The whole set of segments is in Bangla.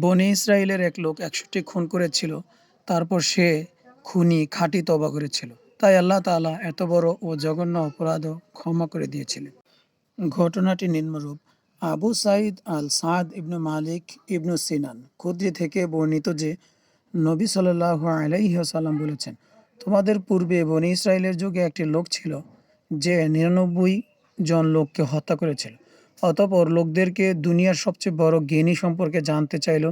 বনি ইসরায়েলের এক লোক একষট্টি খুন করেছিল, তারপর সে খুনি খাঁটি তবা করেছিল। তাই আল্লাহ তাআলা এত বড় ও জঘন্য অপরাধও ক্ষমা করে দিয়েছিলেন। ঘটনাটি নিম্নরূপ। আবু সাইদ আল সাদ ইবনু মালিক ইবনু সিনান খুদ্রি থেকে বর্ণিত যে নবী সাল্লাহ আলাইসাল্লাম বলেছেন, তোমাদের পূর্বে বনি ইসরায়েলের যুগে একটি লোক ছিল, যে নিরানব্বই জন লোককে হত্যা করেছিল। অতপর লোকদেরকে দুনিয়ার সবচেয়ে বড় জ্ঞানী সম্পর্কে জানতে চাইল।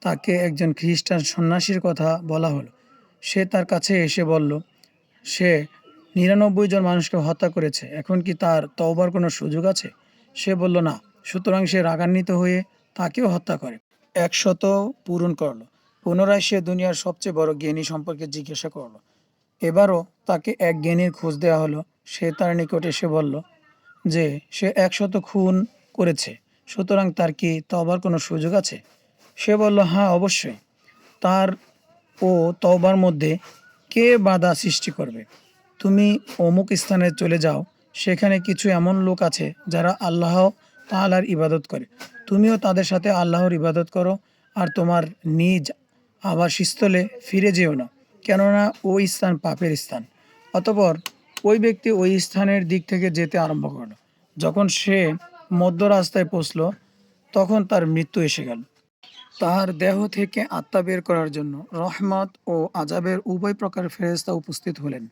তাকে একজন খ্রিস্টান সন্ন্যাসীর কথা বলা হলো। সে তার কাছে এসে বলল, সে নিরানব্বই জন মানুষকে হত্যা করেছে। এখন কি তার তওবার কোনো সুযোগ আছে? সে বলল, না। সুতরাং সে রাগান্বিত হয়ে তাকেও হত্যা করে। একশত পূরণ করল। পুনরায় সে দুনিয়ার সবচেয়ে বড় জ্ঞানী সম্পর্কে জিজ্ঞাসা করল। এবারও তাকে এক জ্ঞানীর খোঁজ দেওয়া হলো। সে তার নিকট এসে বলল যে সে একশত খুন করেছে। সুতরাং তার কি তবার কোনো সুযোগ আছে? সে বলল হ্যাঁ অবশ্যই। তার ও তওবার মধ্যে কে বাধা সৃষ্টি করবে? তুমি অমুক স্থানে চলে যাও, সেখানে কিছু এমন লোক আছে যারা আল্লাহ তাআলার ইবাদত করে। তুমিও তাদের সাথে আল্লাহর ইবাদত করো আর তোমার নিজ আবার আবাসস্থলে ফিরে যেও না, কেননা ওই স্থান পাপের স্থান। অতপর ওই ব্যক্তি ওই স্থানের দিক থেকে যেতে আরম্ভ করল। যখন সে মধ্য রাস্তায় পৌঁছল, তখন তার মৃত্যু এসে গেল। তার দেহ থেকে আত্মা বের করার জন্য রহমত ও আজাবের উভয় প্রকার ফেরেস্তা উপস্থিত হলেন।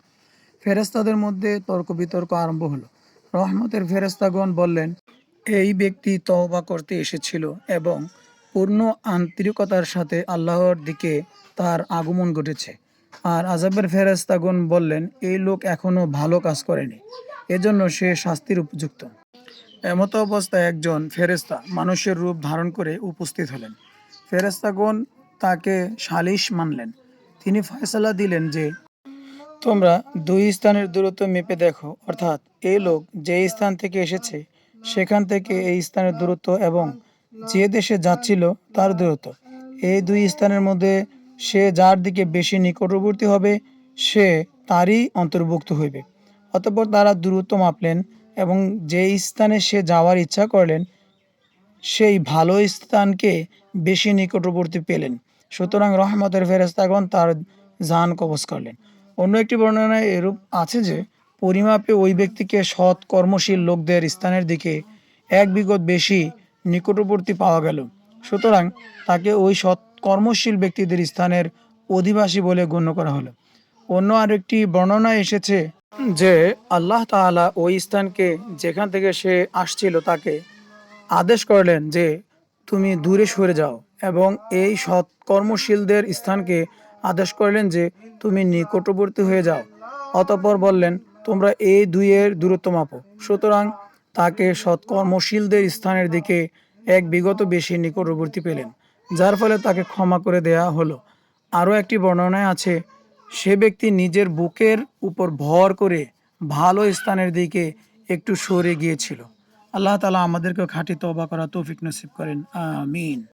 ফেরেস্তাদের মধ্যে তর্ক বিতর্ক আরম্ভ হলো। রহমতের ফেরেস্তাগণ বললেন, এই ব্যক্তি তওবা করতে এসেছিল এবং পূর্ণ আন্তরিকতার সাথে আল্লাহর দিকে তার আগমন ঘটেছে। আর আজাবের ফেরেস্তাগণ বললেন, এই লোক এখনও ভালো কাজ করেনি। এজন্য সে শাস্তির উপযুক্ত। এমতো অবস্থায় একজন ফেরেস্তা মানুষের রূপ ধারণ করে উপস্থিত হলেন। ফেরেস্তাগণ তাকে সালিশ মানলেন। তিনি ফয়সলা দিলেন যে, তোমরা দুই স্থানের দূরত্ব মেপে দেখো। অর্থাৎ এই লোক যে স্থান থেকে এসেছে, সেখান থেকে এই স্থানের দূরত্ব এবং যে দেশে যাচ্ছিল তার দূরত্ব। এই দুই স্থানের মধ্যে সে যার দিকে বেশি নিকটবর্তী হবে, সে তারই অন্তর্ভুক্ত হইবে। অতঃপর তারা দূরত্ব মাপলেন এবং যে স্থানে সে যাওয়ার ইচ্ছা করলেন, সেই ভালো স্থানকে বেশি নিকটবর্তী পেলেন। সুতরাং রহমতের ফেরেস্তাগণ তার জান কবজ করলেন। অন্য একটি বর্ণনায় এরূপ আছে যে, পরিমাপে ওই ব্যক্তিকে সৎ কর্মশীল লোকদের স্থানের দিকে এক বিগত বেশি নিকটবর্তী পাওয়া গেল। সুতরাং তাকে ওই সৎ কর্মশীল ব্যক্তিদের স্থানের অধিবাসী বলে গণ্য করা হলো। অন্য আরেকটি বর্ণনায় এসেছে যে আল্লাহ তাআলা ওই স্থানকে যেখান থেকে সে আসছিল তাকে আদেশ করলেন যে তুমি দূরে সরে যাও এবং এই সৎ কর্মশীলদের স্থানকে আদেশ করলেন যে তুমি নিকটবর্তী হয়ে যাও। অতঃপর বললেন, তোমরা এই দুইয়ের দূরত্ব মাপো। সুতরাং তাকে সৎকর্মশীলদের স্থানের দিকে এক বিগত বেশি নিকটবর্তী পেলেন। যার ফলে তাকে ক্ষমা করে দেয়া হলো। আরও একটি বর্ণনায় আছে, সে ব্যক্তি নিজের বুকের উপর ভর করে ভালো স্থানের দিকে একটু সরে গিয়েছিল। আল্লাহ তালা আমাদেরকে খাঁটি তবা করা তৌফিক নসিব করেন। আমিন।